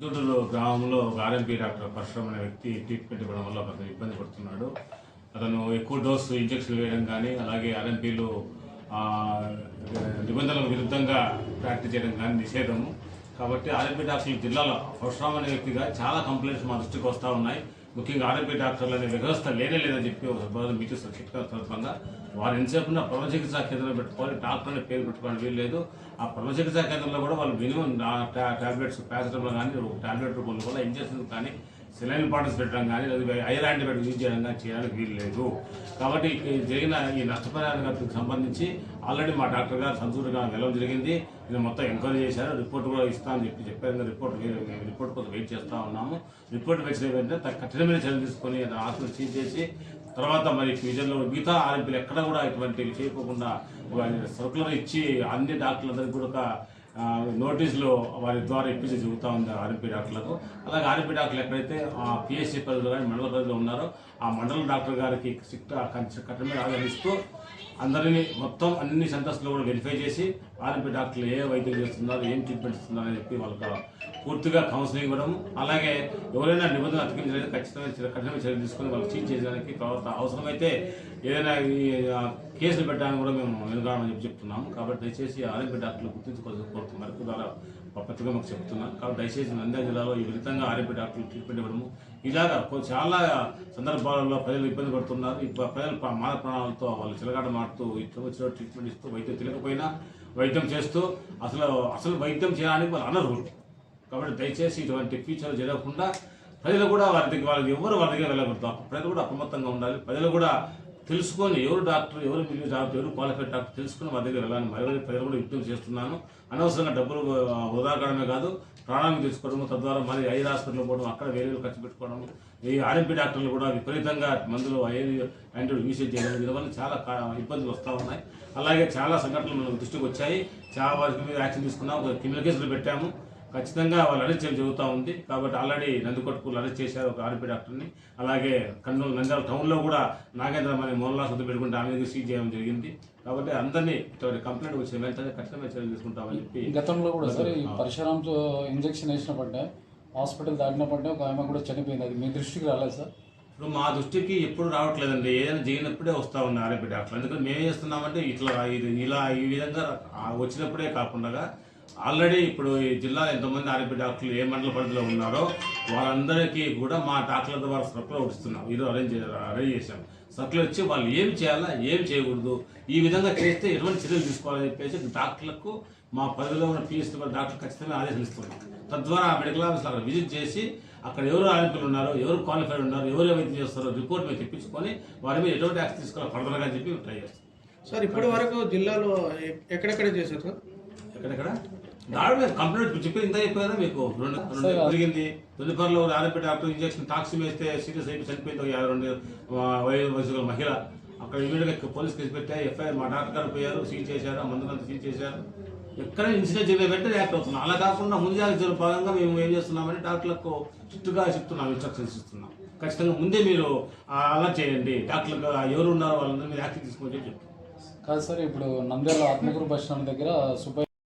చిత్తూరు గ్రామంలో ఒక RMP doctor Parashuram అనే వ్యక్తి ట్రీట్మెంట్ ఇవ్వడం వల్ల అతను ఇబ్బంది పడుతున్నాడు. అతను ఎక్కువ డోసు ఇంజక్షన్లు వేయడం కానీ అలాగే ఆర్ఎంపీలు నిబంధనలకు విరుద్ధంగా ప్రాక్టీస్ చేయడం కానీ నిషేధము. కాబట్టి ఆర్ఎంపీ డాక్టర్లు జిల్లాలో పరశురామ్ అనే వ్యక్తిగా చాలా కంప్లైంట్స్ మా దృష్టికి వస్తూ ఉన్నాయి. ముఖ్యంగా ఆర్ఎంపీ డాక్టర్లు అనే వ్యవస్థ లేనే లేదని చెప్పి ఒక రోజు మీటింగ్ చెప్పిన సందర్భంగా వారు ఎంతసేపు ఉన్న ప్రథమ చికిత్సా కేంద్రం పెట్టుకోవాలి డాక్టర్ అనే పేరు పెట్టుకోవడం వీలు లేదు. ఆ ప్రథమ చికిత్సా కేంద్రంలో కూడా వాళ్ళు మినిమం టాబ్లెట్స్ పారాసిటమాల్ కానీ టాబ్లెట్ రూపంలో కూడా ఇంజక్షన్స్ కానీ సెలైన్ బాటిల్స్ పెట్టడం కానీ లేదా ఐర్ యాంటీబయాటిక్ యూజ్ చేయడం కానీ చేయడానికి వీలు లేదు. కాబట్టి జరిగిన ఈ నష్టపరిహారానికి సంబంధించి ఆల్రెడీ మా డాక్టర్ గారు సంతూరుగా వెళ్ళడం జరిగింది. ఇది మొత్తం ఎంక్వైరీ చేశారు రిపోర్ట్ కూడా ఇస్తామని చెప్పి చెప్పారు. రిపోర్ట్ రిపోర్ట్ కోసం వెయిట్ చేస్తూ ఉన్నాము. రిపోర్ట్ వచ్చిన వెంటనే తన కఠినమైన చర్యలు తీసుకొని హాస్పిటల్ సీజ్ చేసి తర్వాత మరి ఫ్యూచర్లో మిగతా ఆర్ఎంపీలు ఎక్కడ కూడా ఇటువంటివి చేయకోకుండా సర్కులర్ ఇచ్చి అన్ని డాక్టర్లందరికీ కూడా ఒక నోటీసులు వారి ద్వారా ఇప్పించి చెబుతా ఉంది ఆర్ఎంపీ డాక్టర్లకు. అలాగే ఆర్ఎంపీ డాక్టర్లు ఎక్కడైతే ఆ పిఎస్సీ పరిధిలో కానీ మండల పరిధిలో ఉన్నారో ఆ మండల డాక్టర్ గారికి స్ట్రిక్ట్ కఠినమైన ఆదరిస్తూ అందరినీ మొత్తం అన్ని సెంటర్స్లో కూడా వెరిఫై చేసి ఆర్ఎంపీ డాక్టర్లు ఏ వైద్యం చేస్తున్నారు ఏం ట్రీట్మెంట్ ఇస్తున్నారు అని చెప్పి వాళ్ళకి పూర్తిగా కౌన్సిలింగ్ ఇవ్వడం. అలాగే ఎవరైనా నిబంధనలు అతికించలేదు ఖచ్చితంగా కఠినమైన చర్యలు తీసుకొని వాళ్ళు చీట్ చేయడానికి తర్వాత అవసరమైతే ఏదైనా కేసులు పెట్టడానికి కూడా మేము వెనుకాడమని చెప్పి చెప్తున్నాము కాబట్టి దయచేసి ఆర్ఎంపీ డాక్టర్లు గుర్తించుకోవాల్సిన కోరుతూ మరకు ద్వారా పద్ధతిగా మాకు చెప్తున్నాను కాబట్టి దయచేసి నంద్యాల జిల్లాలో ఈ విధంగా ఆర్ఎంపీ డాక్టర్లు ట్రీట్మెంట్ ఇవ్వడము. ఇలాగా చాలా సందర్భాలలో ప్రజలు ఇబ్బంది పడుతున్నారు. ఇప్పుడు ప్రజలు మాన ప్రాణాలతో వాళ్ళు చిలగాట మారుతూ ఇష్టం వచ్చిన ట్రీట్మెంట్ ఇస్తూ వైద్యం తెలియకపోయినా వైద్యం చేస్తూ అసలు అసలు వైద్యం చేయడానికి వాళ్ళు అనర్హులు. కాబట్టి దయచేసి ఇటువంటి ఫ్యూచర్ జరగకుండా ప్రజలు కూడా వారి దగ్గర వాళ్ళకి ఎవరు వారి దగ్గర వెళ్ళకూడదు. ప్రజలు కూడా అప్రమత్తంగా ఉండాలి. ప్రజలు కూడా తెలుసుకొని ఎవరు డాక్టర్ ఎవరు బిల్లు డాక్టర్ ఎవరు క్వాలిఫైడ్ డాక్టర్ తెలుసుకొని మా దగ్గర వెళ్ళాలని మరి ప్రజలు కూడా విజ్ఞప్తి చేస్తున్నాను. అనవసరంగా డబ్బులు వృధా కావడమే కాదు ప్రాణాలను తీసుకోవడము తద్వారా మరి ఐదు హాస్పిటల్ పోవడం అక్కడ వేరే ఖర్చు పెట్టుకోవడం ఈ ఆర్ఎంపీ డాక్టర్లు కూడా విపరీతంగా మందులు ఐదు యాంటీబయోటిక్ యూసేజ్ చేయడం దీనివల్ల చాలా ఇబ్బందులు వస్తూ ఉన్నాయి. అలాగే చాలా సంఘటనలు మనకు దృష్టికి వచ్చాయి. చాలా వారికి మీద యాక్షన్ తీసుకున్నాం. ఒక క్రిమినల్ కేసులు పెట్టాము. ఖచ్చితంగా వాళ్ళు అరెస్ట్ చేయడం జరుగుతూ ఉంది. కాబట్టి ఆల్రెడీ నందికొట్టుకులు అరెస్ట్ చేశారు ఒక ఆర్పీ డాక్టర్ని. అలాగే కర్నూలు నంద్యాల టౌన్లో కూడా నాగేంద్రం అనే మోహన్లా సొంత పెట్టుకుంటే ఆమె మీద సీజ్ చేయడం జరిగింది. కాబట్టి అందరినీ ఇటువంటి కంప్లైంట్ వచ్చిన వెంటనే ఖచ్చితంగా చర్యలు తీసుకుంటామని చెప్పి గతంలో కూడా సార్ ఈ ఇంజక్షన్ వేసినప్పుడే హాస్పిటల్ దాటినప్పుడే ఒక ఆమె కూడా చనిపోయింది. అది మీ దృష్టికి రాలేదు సార్? ఇప్పుడు మా దృష్టికి ఎప్పుడు రావట్లేదండి. ఏదైనా జరిగినప్పుడే వస్తూ ఉంది ఆర్ఎంపీ డాక్టర్ అందుకని మేము చేస్తున్నామంటే ఇట్లా ఇది ఇలా ఈ విధంగా వచ్చినప్పుడే కాకుండా ఆల్రెడీ ఇప్పుడు ఈ జిల్లాలో ఎంతమంది ఆర్ఎంపీ డాక్టర్లు ఏ మండల పరిధిలో ఉన్నారో వాళ్ళందరికీ కూడా మా డాక్టర్ల ద్వారా సర్కులర్ ఇస్తున్నాం ఈరోజు అరేంజ్ అరేంజ్ చేశాం. సర్కులర్ ఇచ్చి వాళ్ళు ఏం చేయాలా ఏం చేయకూడదు ఈ విధంగా చేస్తే ఎటువంటి చర్యలు తీసుకోవాలని చెప్పేసి డాక్టర్లకు మా పరిధిలో ఉన్న పిఎస్టీ డాక్టర్ ఖచ్చితంగా ఆదేశాలు ఇస్తున్నాం తద్వారా మెడికల్ ఆఫీసర్ అక్కడ విజిట్ చేసి అక్కడ ఎవరు ఆరోగ్యులు ఉన్నారు ఎవరు క్వాలిఫైడ్ ఉన్నారు ఎవరు ఏమైతే చేస్తారో రిపోర్ట్ మేము తెప్పించుకొని వారి మీద ఎటువంటి యాక్షన్ తీసుకోవాలి ఫర్దర్గా అని చెప్పి ట్రై చేస్తాం. సార్ ఇప్పటి వరకు జిల్లాలో ఎక్కడెక్కడ చేశారు సార్? ఎక్కడెక్కడ? దాడి మీద కంప్లైంట్ చెప్పి ఇంత అయిపోయారా మీకు? రెండు రెండు జరిగింది. తొలిపరిలో ఆర్ఎంపీ డాక్టర్ ఇంజక్షన్ టాక్సీ వేస్తే సీరియస్ అయిపోయి చనిపోయింది ఒక యాభై రెండు వయసు మహిళ. అక్కడ ఇమీడియట్గా పోలీస్ కేసు పెట్టా ఎఫ్ఐఆర్ మా డాక్టర్ గారు పోయారు సీజ్ చేశారు ఆ మందులంతా సీజ్ చేశారు. ఎక్కడ ఇన్సిడెంట్ జరిగిన వెంటనే యాక్ట్ అవుతున్నాం అలా కాకుండా ముందు జాగ్రత్తల భాగంగా మేము ఏం చేస్తున్నామంటే డాక్టర్లకు స్ట్రిక్ట్గా చెప్తున్నాం ఇన్స్ట్రక్షన్స్ ఇస్తున్నాం. ఖచ్చితంగా ముందే మీరు అలా చేయండి. డాక్టర్లకు ఎవరు ఉన్నారో వాళ్ళందరూ మీరు యాక్టివ్ తీసుకోమని చెప్పి చెప్తాం కాదు సార్ ఇప్పుడు నంద్యాల ఆత్మకూరు బస్ స్టాండ్ దగ్గర సుబ్బయ్య